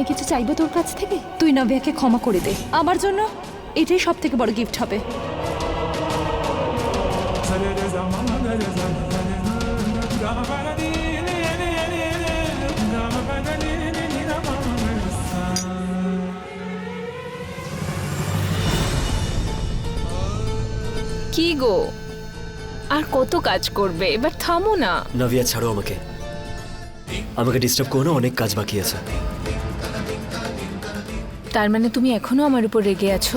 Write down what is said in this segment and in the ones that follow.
আমি কিছু চাইব তোর কাছ থেকে? তুই নাভিয়াকে ক্ষমা করে দে। আমার জন্য এটাই সব থেকে বড় গিফট হবে। কি গো? আর কত কাজ করবে? এবার থামো না। নাভিয়া ছাড়ো আমাকে। আমাকে ডিস্টার্ব করো না অনেক কাজ বাকি আছে। তার মানে তুমি এখনও আমার উপর রেগে আছো?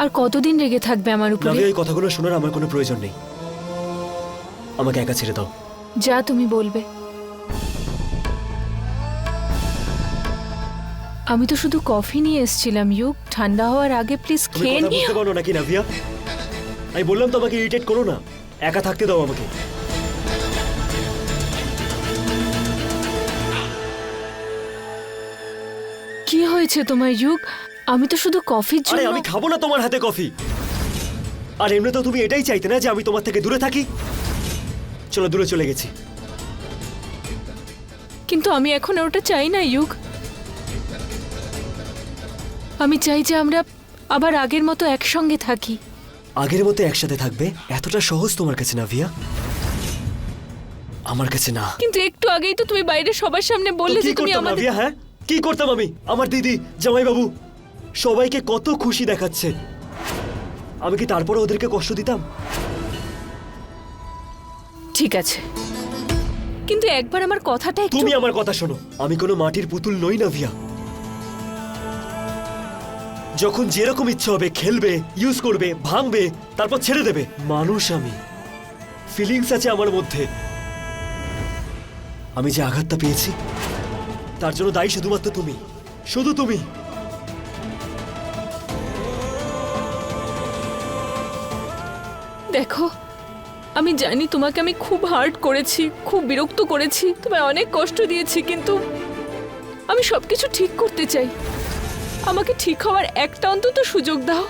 আর কতদিন রেগে থাকবে আমার উপরে? এই কথাগুলো শোনার আমার কোনো প্রয়োজন নেই। আমাকে একা ছেড়ে দাও। যা তুমি বলবে। আমি তো শুধু কফি নিয়ে এসেছিলাম ইউক। ঠান্ডা হওয়ার আগে প্লিজ তুমি খেয়ে কথা নিও। বুঝতে পারো নাকি নাভিয়া? আমি বললাম তো আমাকে ইরিটেট করো না। একা থাকতে দাও আমাকে। হয়েছে তোমার ইউক আমি তো শুধু কফির আরে জন্য আমি খাব না তোমার হাতে কফি। আর এমনি তো তুমি এটাই চাইতে না যে আমি তোমার থেকে দূরে থাকি? চলো দূরে চলে গেছি। কিন্তু আমি এখন ওটা চাই না ইউক আমি চাই যে আমরা আবার আগের মতো একসঙ্গে থাকি। আগের মতো একসাথে থাকবে? এতটা সহজ তোমার কাছে নাভিয়া আমার কাছে না। কিন্তু একটু আগেই তো তুমি বাইরে সবার সামনে বললে তো যে কি তুমি করতাম আমাদের হ্যাঁ? কি করতাম আমি? আমার দিদি জামাইবাবু সবাইকে কত খুশি দেখাচ্ছে। আমি কি তারপরে ওদেরকে কষ্ট দিতাম? ঠিক আছে। কিন্তু একবার আমার কথাটা একটু তুমি আমার কথা শোনো। আমি কোনো মাটির পুতুল নই না ভিয়া। যখন যেরকম ইচ্ছে হবে খেলবে ইউজ করবে ভাঙবে তারপর ছেড়ে দেবে। মানুষ আমি। ফিলিংস আছে আমার মধ্যে। আমি যে আঘাতটা পেয়েছি তার জন্য দায়ী শুধুমাত্র তুমি। শুধু তুমি। দেখো আমি জানি তোমাকে আমি খুব হার্ট করেছি খুব বিরক্ত করেছি তোমায় অনেক কষ্ট দিয়েছি কিন্তু আমি সবকিছু ঠিক করতে চাই। আমাকে ঠিক হওয়ার একটা অন্তত সুযোগ দাও।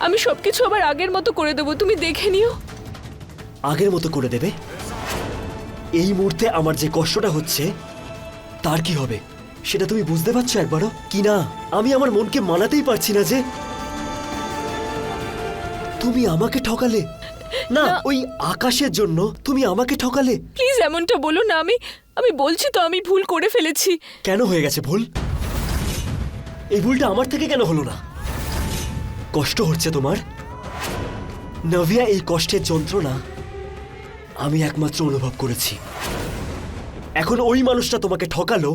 আমি সবকিছু আবার আগের মতো করে দেবো তুমি দেখে নিও। আগের মতো করে দেবে? এই মুহূর্তে আমার যে কষ্টটা হচ্ছে তার কি হবে? সেটা তুমি বুঝতে পারছ একবারও? কি না? আমি আমার মনকে মানাতেই পারছি না যে তুমি আমাকে ঠকালে। না। ওই আকাশের জন্য তুমি আমাকে ঠকালে। প্লিজ এমনটা বলো না আমি আমি বলছি তো আমি ভুল করে ফেলেছি। কেন হয়ে গেছে ভুল? এই ভুলটা আমার থেকে কেন হলো না? কষ্ট হচ্ছে তোমার? নভিয়া এই কষ্টের যন্ত্রণা আমি একমাত্র অনুভব করেছি। এখন ওই মানুষটা তোমাকে ঠকালো,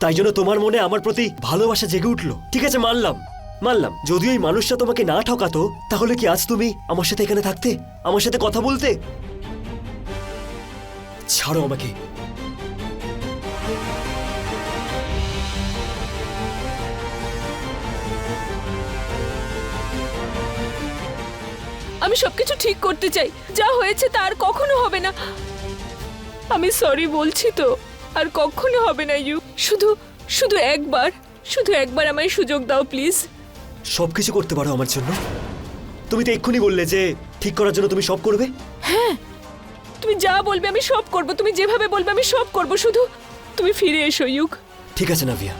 তাই জন্য তোমার মনে আমার প্রতি ভালোবাসা জেগে উঠল। ঠিক আছে, মানলাম মানলাম। যদি ওই মানুষটা তোমাকে না ঠকাতো, তাহলে কি আজ তুমি আমার সাথে এখানে থাকতে? আমার সাথে কথা বলতে? ছাড়ো আমাকে। আমি সবকিছু ঠিক করতে চাই। যা হয়েছে তা আর কখনো হবে না। আমি সরি বলছি তো। আর কখনো হবে না ইউ। শুধু শুধু একবার শুধু একবার আমায় সুযোগ দাও প্লিজ। সবকিছু করতে পারো আমার জন্য। তুমি তো এক্ষুনি বললে যে ঠিক করার জন্য তুমি সব করবে। হ্যাঁ। তুমি যা বলবে আমি সব করব তুমি যেভাবে বলবে আমি সব করব শুধু তুমি ফিরে এসো ইউক। ঠিক আছে নাভিয়া।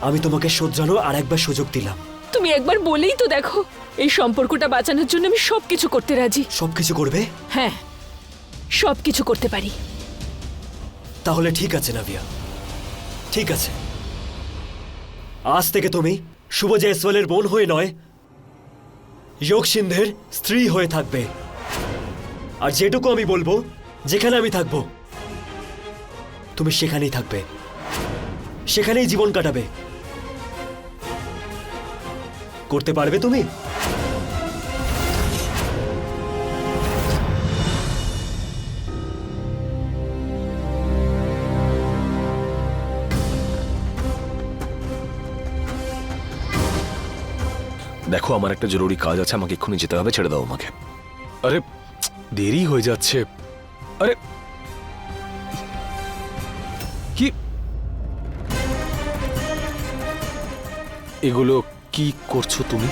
আমি তোমাকে শোধরানো আর একবার সুযোগ দিলাম। তুমি একবার বলেই তো দেখো এই সম্পর্কটা বাঁচানোর জন্য আমি সব কিছু করতে রাজি। সবকিছু করবে? হ্যাঁ। সব কিছু করতে পারি। তাহলে ঠিক আছে, নাভিয়া। ঠিক আছে। আজ থেকে তুমি শুভ জয়সওয়ালের বোন হয়ে নয়, যোগ সিন্ধের স্ত্রী হয়ে থাকবে। আর যেটুকু আমি বলব, যেখানে আমি থাকব, তুমি সেখানেই থাকবে। সেখানেই জীবন কাটাবে। করতে পারবে তুমি? দেখো আমার একটা জরুরি কাজ আছে আমাকে এক্ষুনি যেতে হবে ছেড়ে দাও আমাকে। আরে দেরি হয়ে যাচ্ছে। আরে কি? এগুলো কি করছ তুমি?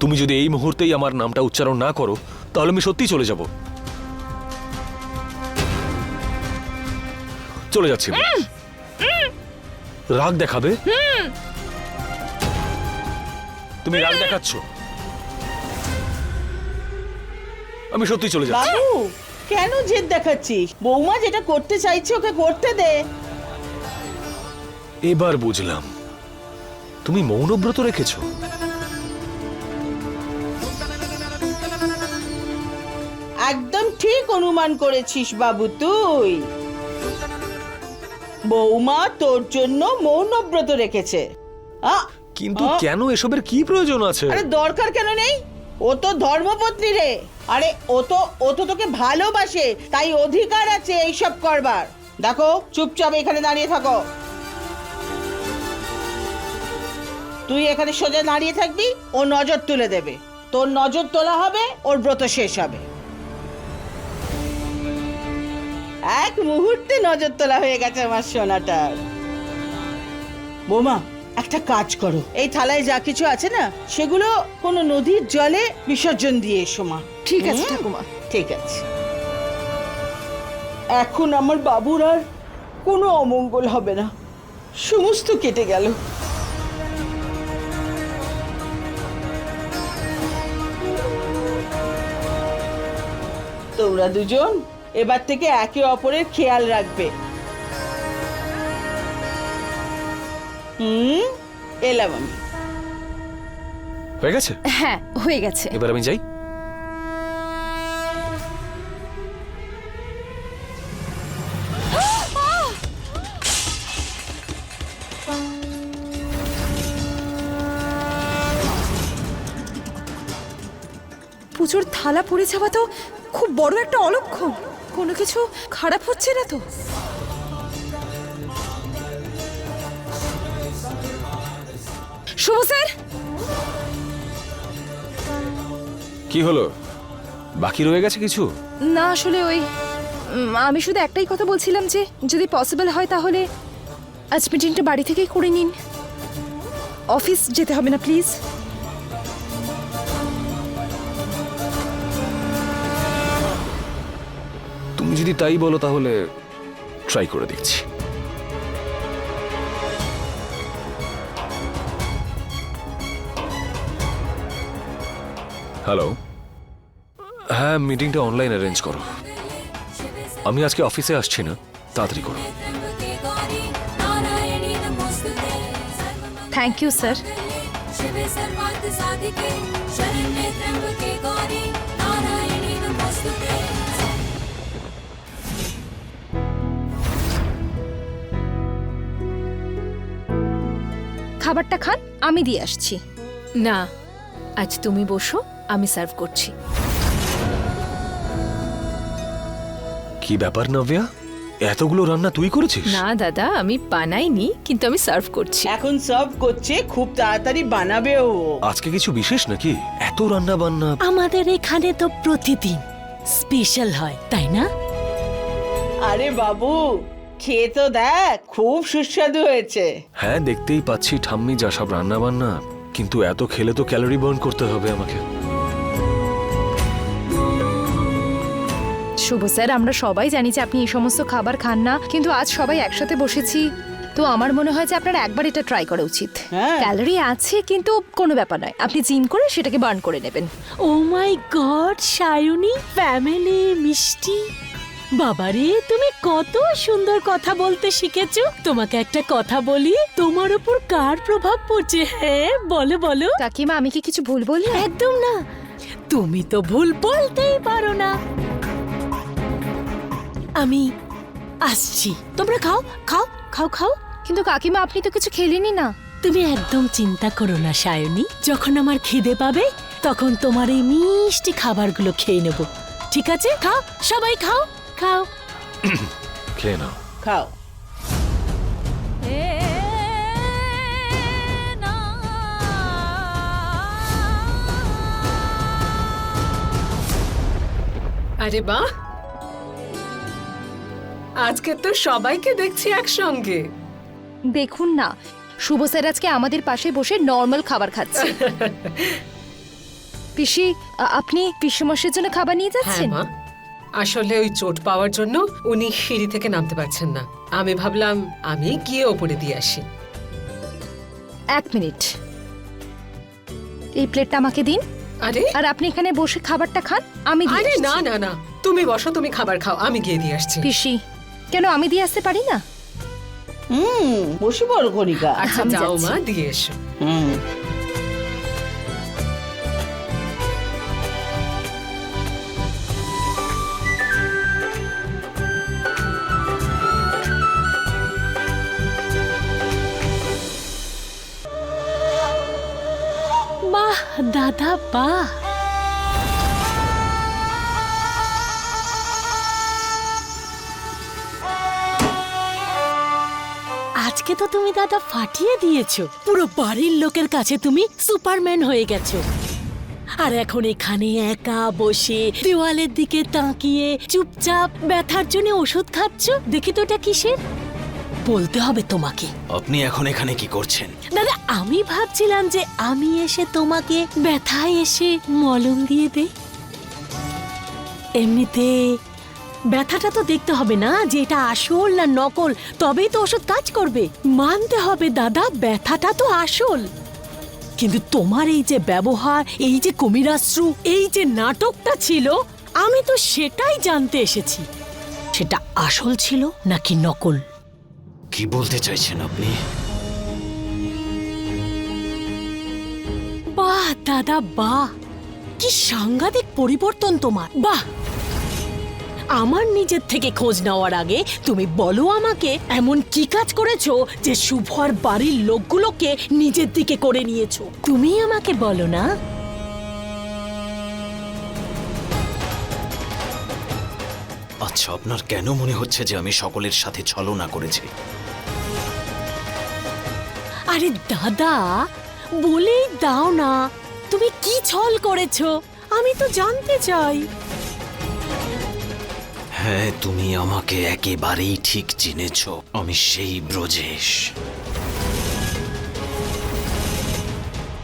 তুমি যদি এই মুহূর্তেই আমার নামটা উচ্চারণ না করো তাহলে আমি সত্যি চলে যাব। চলে যাচ্ছি রাগ দেখাবে? তুমি রাগ দেখাচ্ছ? আমি সত্যি চলে যাচ্ছি। বাবু কেন জেদ দেখাচ্ছিস? বৌমা যেটা করতে চাইছে ওকে করতে দে। এবার বুঝলাম। তুমি মৌনব্রত রেখেছো। একদম ঠিক অনুমান করেছিস বাবু তুই। বৌমা তোর জন্য মৌনব্রত রেখেছে। আ, কিন্তু কেন এসবের কি প্রয়োজন আছে? আরে দরকার কেন নেই? ও তো ধর্মপত্নী রে। আরে ও তো ও তো তোকে ভালোবাসে তাই অধিকার আছে এইসব করবার। দেখো চুপচাপ এখানে দাঁড়িয়ে থাকো। তুই এখানে সোজা দাঁড়িয়ে থাকবি ও নজর তুলে দেবে। তোর নজর তোলা হবে ওর ব্রত শেষ হবে। এক মুহূর্তে নজর তোলা হয়ে গেছে আমার সোনাটার। বোমা একটা কাজ করো। এই থালায় যা কিছু আছে না সেগুলো কোনো নদীর জলে বিসর্জন দিয়ে এসো মা। ঠিক আছে ঠাকুমা। ঠিক আছে। এখন আমার বাবুর আর কোনো অমঙ্গল হবে না। সমস্ত কেটে গেল। তোমরা দুজন এবার থেকে একে অপরের খেয়াল রাখবে। হুম এলাম আমি। হয়ে গেছে? হ্যাঁ হয়ে গেছে। এবার আমি যাই। পুজোর থালা পড়ে যাওয়া তো খুব বড় একটা অলক্ষণ কোনো কিছু খারাপ হচ্ছে না তো? শুভ স্যার। কি হলো? বাকি রয়ে গেছে কিছু? না আসলে ওই উম, আমি শুধু একটাই কথা বলছিলাম যে যদি পসিবল হয় তাহলে আজ মিটিংটা বাড়ি থেকেই করে নিন। অফিস যেতে হবে না প্লিজ তুমি যদি তাই বলো তাহলে ট্রাই করে দেখছি। হ্যালো হ্যাঁ মিটিংটা অনলাইন অ্যারেঞ্জ করো। আমি আজকে অফিসে আসছি না তাড়াতাড়ি করো। থ্যাংক ইউ স্যার খাবারটা খান আমি দিয়ে আসছি। না আজ তুমি বসো। আমি সার্ভ করছি। কি ব্যাপার নব্যা এতগুলো রান্না তুই করেছিস? না দাদা আমি বানাইনি কিন্তু আমি সার্ভ করছি। এখন সার্ভ করছে খুব তাড়াতাড়ি বানাবে ও। আজকে কিছু বিশেষ নাকি? এত রান্না বান্না? আমাদের এখানে তো প্রতিদিন স্পেশাল হয় তাই না? আরে বাবু খেয়ে তো দেখ খুব সুস্বাদু হয়েছে। হ্যাঁ দেখতেই পাচ্ছি ঠাম্মি যা সব রান্না বান্না কিন্তু এত খেলে তো ক্যালোরি বার্ন করতে হবে আমাকে। শুভ স্যার আমরা সবাই জানি যে আপনি এই সমস্ত খাবার খান না কিন্তু আজ সবাই একসাথে বসেছি। তো আমার মনে হয় যে আপনার একবার এটা ট্রাই করা উচিত। হ্যাঁ। ক্যালোরি আছে কিন্তু কোনো ব্যাপার নয়। আপনি জিম করে সেটাকে বার্ন করে নেবেন। Oh my god Sayani family মিষ্টি। বাবারে তুমি কত সুন্দর কথা বলতে শিখেছো। তোমাকে একটা কথা বলি তোমার উপর কার প্রভাব পড়ছে হ্যাঁ বলো বলো। কাকিমা আমি কি কিছু ভুল বললাম? একদম না। তুমি তো ভুল বলতেই পারো না। আমি আসছি। তোমরা খাও খাও খাও খাও। কিন্তু কাকিমা আপনি তো কিছু খেলেনি না। তুমি একদম চিন্তা করো না সায়নী। যখন আমার খিদে পাবে তখন তোমার এই মিষ্টি খাবারগুলো খেয়ে নেব। ঠিক আছে? খাও সবাই খাও খাও। খেয়ে নাও। খাও। আরে বাহ! আজকে তো সবাইকে দেখছি একসঙ্গে। দেখুন না শুভ স্যার আজকে আমাদের পাশে বসে নর্মাল খাবার খাচ্ছে। পিসি আ- আপনি পিসমশের জন্য খাবার নিয়ে হ্যাঁ যাচ্ছেন? মা। আসলে ওই চোট পাওয়ার জন্য উনি সিঁড়ি থেকে নামতে পারছেন না। আমি ভাবলাম আমি গিয়ে ওপরে দিয়ে আসি। এক মিনিট। এই প্লেটটা আমাকে দিন। আরে? আর আপনি এখানে বসে খাবারটা খান আমি দিয়ে আরে আসছি। না না না। তুমি বসো তুমি খাবার খাও আমি গিয়ে দিয়ে আসছি। পিসি কেন আমি দিয়ে আসতে পারি না? হুম বসে পড়ো কণিকা আচ্ছা আমি যাও যাচ্ছি। মা দিয়ে এসো। হুম। বাহ দাদা বাহ। আজকে তো তুমি দাদা ফাটিয়ে দিয়েছ। পুরো বাড়ির লোকের কাছে তুমি সুপারম্যান হয়ে গেছো। আর এখন এখানে একা বসে দেওয়ালের দিকে তাকিয়ে চুপচাপ ব্যথার জন্য ওষুধ খাচ্ছ? দেখি তো এটা কিসের? বলতে হবে তোমাকে। আপনি এখন এখানে কি করছেন? দাদা আমি ভাবছিলাম যে আমি এসে তোমাকে ব্যথায় এসে মলম দিয়ে দে এমনিতে ব্যথাটা তো দেখতে হবে না যে এটা আসল না নকল তবেই তো ওষুধ কাজ করবে। মানতে হবে দাদা ব্যথাটা তো আসল। কিন্তু তোমার এই যে ব্যবহার এই যে কমিরাশ্রু এই যে নাটকটা ছিল আমি তো সেটাই জানতে এসেছি। সেটা আসল ছিল নাকি নকল? কি বলতে চাইছেন আপনি? বাহ দাদা বাহ। কি সাংঘাতিক পরিবর্তন তোমার। বাহ আমার নিজের থেকে খোঁজ নেওয়ার আগে তুমি বলো আমাকে এমন কি কাজ করেছ যে শুভ আর বাড়ির লোকগুলোকে নিজের দিকে করে নিয়েছো? তুমি আমাকে বলো না? আচ্ছা আপনার কেন মনে হচ্ছে যে আমি সকলের সাথে ছলনা করেছি? আরে দাদা বলেই দাও না। তুমি কি ছল করেছ? আমি তো জানতে চাই। হ্যাঁ তুমি আমাকে একেবারেই ঠিক চিনেছ। আমি সেই ব্রজেশ।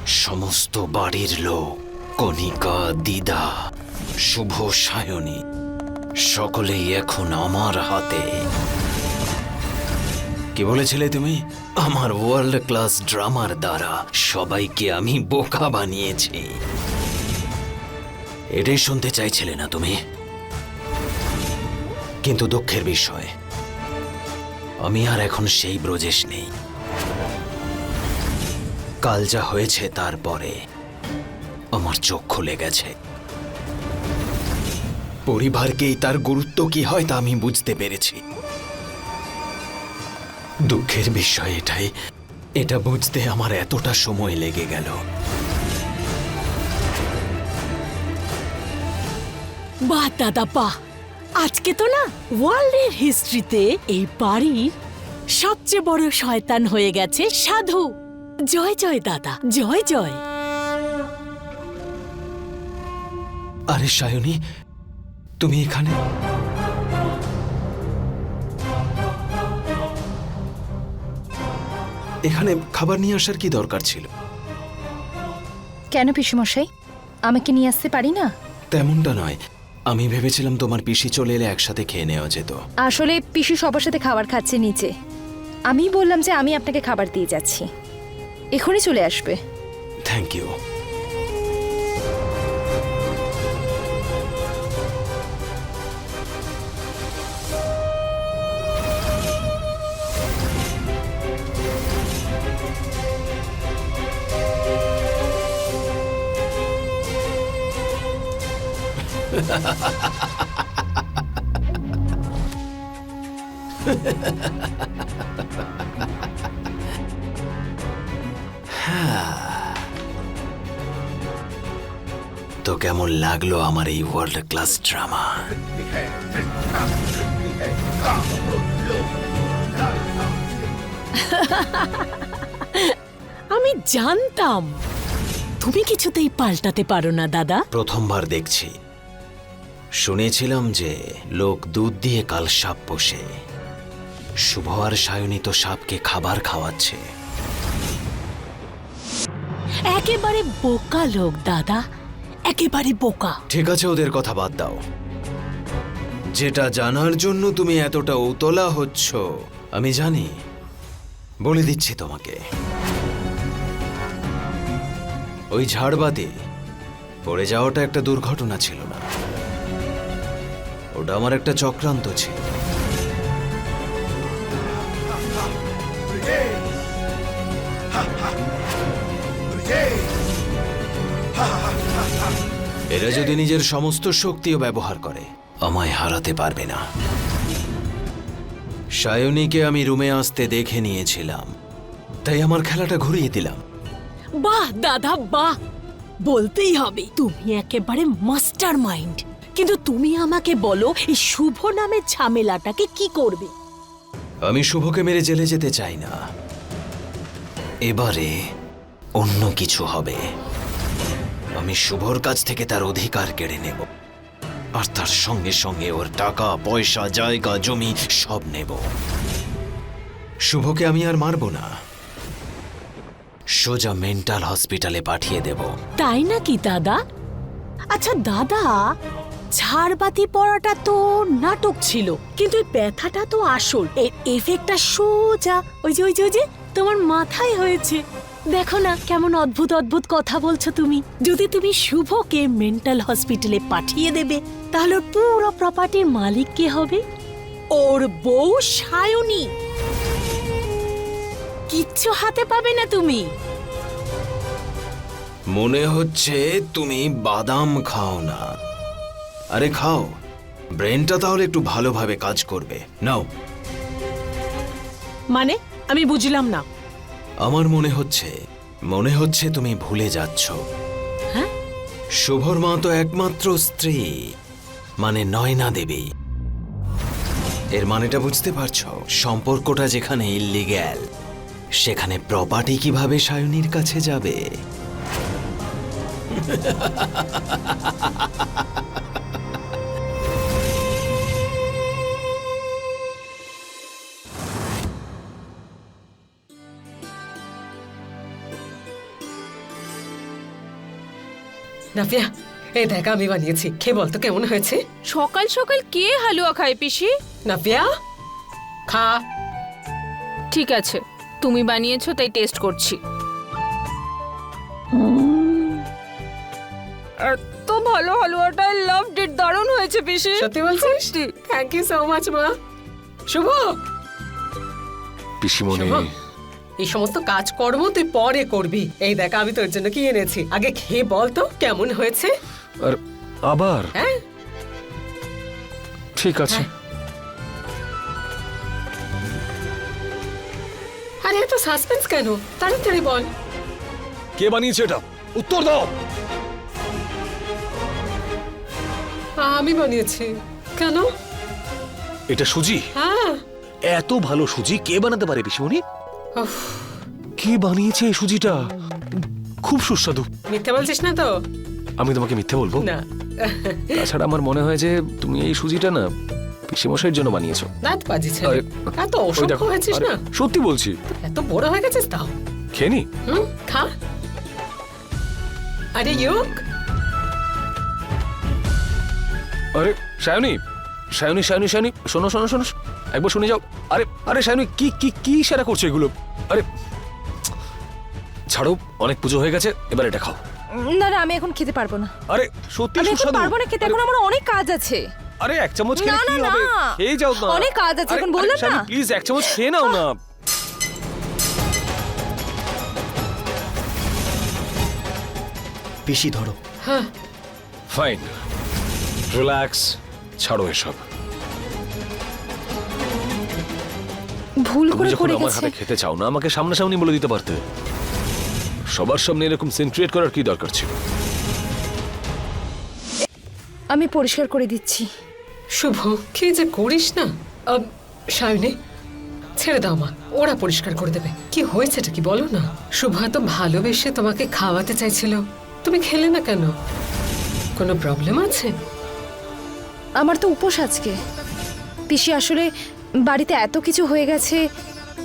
সমস্ত বাড়ির লোক, কণিকা, দিদা, শুভ সায়নী, সকলেই এখন আমার হাতে। কি বলেছিলে তুমি? আমার ওয়ার্ল্ড ক্লাস ড্রামার দ্বারা সবাইকে আমি বোকা বানিয়েছি। এটাই শুনতে চাইছিলে না তুমি? কিন্তু দুঃখের বিষয়, আমি আর এখন সেই ব্রজেশ নেই। কাল যা হয়েছে তারপরে আমার চোখ খুলে গেছে। পরিবারকেই তার গুরুত্ব কি হয় তা আমি বুঝতে পেরেছি। দুঃখের বিষয় এটাই, এটা বুঝতে আমার এতটা সময় লেগে গেল। বাহ, দাদা, বাহ। আজকে তো না ওয়ার্ল্ডের হিস্ট্রিতে এই বাড়ির সবচেয়ে বড় শয়তান হয়ে গেছে সাধু। জয় জয় দাদা জয় জয়। আরে সায়নী তুমি এখানে? এখানে খাবার নিয়ে আসার কি দরকার ছিল? কেন পিসুমশাই? আমাকে নিয়ে আসতে পারি না? তেমনটা নয়। আমি ভেবেছিলাম তোমার পিসি চলে এলে একসাথে খেয়ে নেওয়া যেত। আসলে পিসি সবার সাথে খাবার খাচ্ছে নিচে। আমি বললাম যে আমি আপনাকে খাবার দিয়ে যাচ্ছি। এখনই চলে আসবে। থ্যাংক ইউ তো কেমন লাগল আমার এই ওয়ার্ল্ড ক্লাস ড্রামা আমি জানতাম। তুমি কিছুতেই পাল্টাতে পারো না দাদা। প্রথমবার দেখছি। শুনেছিলাম যে লোক দুধ দিয়ে কাল সাপ পোষে। শুভ আর সায়নী তো সাপকে খাবার খাওয়াচ্ছে। একেবারে বোকা লোক দাদা। একেবারে বোকা। ঠিক আছে ওদের কথা বাদ দাও। যেটা জানার জন্য তুমি এতটা উতলা হচ্ছ আমি জানি। বলে দিচ্ছি তোমাকে। ওই ঝাড়বাতি পড়ে যাওয়াটা একটা দুর্ঘটনা ছিল না। ওটা আমার একটা চক্রান্ত ছিল। এরা যদি নিজের সমস্ত শক্তিও ব্যবহার করে, আমায় হারাতে পারবে না। সায়নীকে আমি রুমে আসতে দেখে নিয়েছিলাম। তাই আমার খেলাটা ঘুরিয়ে দিলাম। বাহ, দাদা, বাহ! বলতেই হবে, তুমি একেবারে মাস্টার মাইন্ড কিন্তু তুমি আমাকে বলো এই শুভ নামের ঝামেলাটাকে কি করবে? আমি শুভকে মেরে জেলে যেতে চাই না। এবারে অন্য কিছু হবে। আমি শুভর কাছ থেকে তার অধিকার কেড়ে নেব। আর তার সঙ্গে সঙ্গে ওর টাকা পয়সা জায়গা জমি সব নেব। শুভকে আমি আর মারব না। সোজা মেন্টাল হসপিটালে পাঠিয়ে দেব। তাই নাকি দাদা? আচ্ছা দাদা ঝাড়বাতি পড়াটা তো নাটক ছিল, কিন্তু এই ব্যথাটা তো আসল। এর এফেক্টটা সোজা, ওই যে ওই যে ওই যে, তোমার মাথায় হয়েছে। দেখো না, কেমন অদ্ভুত অদ্ভুত কথা বলছো তুমি। যদি তুমি শুভকে মেন্টাল হসপিটালে পাঠিয়ে দেবে, তাহলে পুরো প্রপার্টির মালিক কে হবে? ওর বউ সায়নী। কিচ্ছু হাতে পাবে না তুমি। মনে হচ্ছে তুমি বাদাম খাও না। আরে খাও। ব্রেনটা তাহলে একটু ভালোভাবে কাজ করবে। নাও। মানে? আমি বুঝলাম না। আমার মনে হচ্ছে মনে হচ্ছে তুমি ভুলে যাচ্ছ। হ্যাঁ? শুভর মা তো একমাত্র স্ত্রী মানে নয়না দেবী। এর মানেটা বুঝতে পারছ? সম্পর্কটা যেখানে ইল্লিগ্যাল সেখানে প্রপার্টি কীভাবে সায়নীর কাছে যাবে? নাফিয়া এই দেখ আমি বানিয়েছি। খেয়ে বলতো কেমন হয়েছে? সকাল সকাল কে হালুয়া খায় পিসি? নাফিয়া খা। ঠিক আছে তুমি বানিয়েছো তাই টেস্ট করছি। এত ভালো হালুয়াটা লাভ ডিট দারুণ হয়েছে পিসি। সত্যি বলছিস। থ্যাংক ইউ সো মাচ মা। শুভ। পিসিমণি শুভ, এই সমস্ত কাজকর্ম তুই পরে করবি। এই দেখ আমি তোর জন্য কি এনেছি। আগে খেয়ে বল তো কেমন হয়েছে? আর আবার? হ্যাঁ? ঠিক আছে। আরে এত সাসপেন্স কেন? তাড়াতাড়ি বল। কে বানিয়েছে এটা? উত্তর দাও! আমি বানিয়েছি। কেন? এটা সুজি? হ্যাঁ। এত ভালো সুজি কে বানাতে পারে পিসিমণি? কে বানিয়েছে এই সুজিটা? খুব সুস্বাদু। মিথ্যে বলছিস না তো? আমি তোমাকে মিথ্যে বলব? না। তাছাড়া আমার মনে হয় যে তুমি এই সুজিটা না পিসিমশাইয়ের জন্য বানিয়েছো। দাঁত বাজি ছেলে আরে, এত অসভ্য দেখো, হয়েছিস আরে, না? সত্যি বলছি। এত বড় হয়ে গেছিস তাও? খেয়ে নি? হুম খা। আরে ইউক আরে সায়নী। সায়নী সায়নী সায়নী শোনো শোনো শোনো। একবার শুনে যাও। আরে আরে সায়নী কি কি কি সেরা করছ এগুলো? আরে ছাড়ো অনেক পুজো হয়ে গেছে এবার এটা খাও। না না আমি এখন খেতে পারব না। আরে সত্যি আমি এখন সুস্বাদু। পারব না খেতে এখন আমার অনেক কাজ আছে। আরে এক চামচ খেলে না, কি না, হবে? না। খেয়ে যাও না। অনেক কাজ আছে, এখন বললাম না। প্লিজ এক চামচ খেয়ে নাও না। পিসি ধরো। হ্যাঁ। ফাইন। রিল্যাক্স ছাড়ো এসব। ভুল করে যখন করে আমার গেছে। হাতে খেতে চাও না আমাকে সামনাসামনি বলে দিতে পারতে। সবার সামনে এরকম সিন ক্রিয়েট করার কি দরকার ছিল? আমি পরিষ্কার করে দিচ্ছি। শুভ কি যে করিস না? আম, সায়নী ছেড়ে দাও মা ওরা পরিষ্কার করে দেবে। কি হয়েছে এটা কি বলো না? শুভ তো ভালোবেসে তোমাকে খাওয়াতে চাইছিল। তুমি খেলে না কেন? কোনো প্রবলেম আছে? আমার তো উপোস আজকে। পিসি আসলে বাড়িতে এত কিছু হয়ে গেছে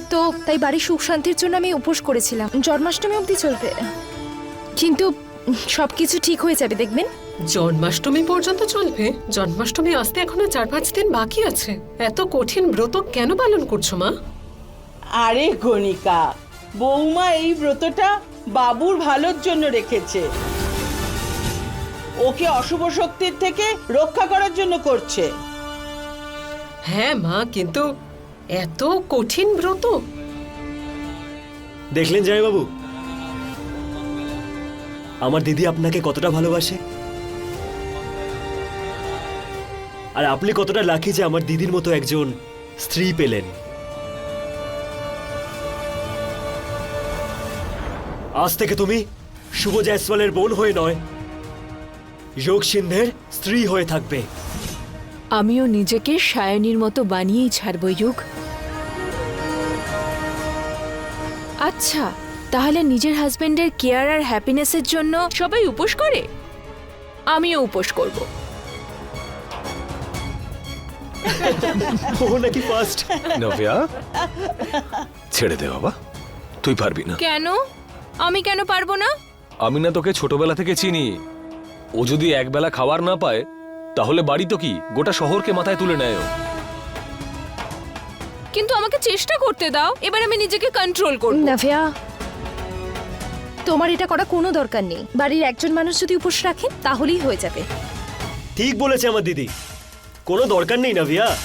তো তাই বাড়ির সুখ শান্তির জন্য আমি উপোস করেছিলাম। জন্মাষ্টমী অবধি চলবে। কিন্তু সব কিছু ঠিক হয়ে যাবে দেখবেন? জন্মাষ্টমী পর্যন্ত চলবে? জন্মাষ্টমী আসতে এখনও চার পাঁচ দিন বাকি আছে। এত কঠিন ব্রত কেন পালন করছ মা? আরে গণিকা বৌমা এই ব্রতটা বাবুর ভালোর জন্য রেখেছে। ওকে অশুভ শক্তির থেকে রক্ষা করার জন্য করছে। হ্যাঁ মা, কিন্তু এত কঠিন ব্রত। দেখলেন জয়বাবু আমার দিদি আপনাকে কতটা ভালোবাসে। আর আপনি কতটা লাকি যে আমার দিদির মতো একজন স্ত্রী পেলেন। আজ থেকে তুমি শুভ জয়সওয়ালের বোন হয়ে নয় যোগ সিন্ধের স্ত্রী হয়ে থাকবে। আমিও নিজেকে সায়নীর মতো বানিয়েই ছাড়ব যুগ। আচ্ছা তাহলে নিজের হাজবেন্ডের কেয়ার আর হ্যাপিনেসের জন্য সবাই উপোস করে? আমিও উপোস করব। ও নাকি ফার্স্ট নভিয়া ছেড়ে দে বাবা তুই পারবি না। কেন? আমি কেন পারব না? আমি না তোকে ছোটবেলা থেকে চিনি। ও যদি একবেলা খাবার না পায় তাহলে বাড়ি তো কি? গোটা শহরকে মাথায় তুলে নেয় ও। কিন্তু আমাকে চেষ্টা করতে দাও। এবার আমি নিজেকে কন্ট্রোল করব। নাভিয়া তোমার এটা করা কোনো দরকার নেই। বাড়ির একজন মানুষ যদি উপোস রাখেন তাহলেই হয়ে যাবে। ঠিক বলেছে আমার দিদি। কোনো দরকার নেই নাভিয়া।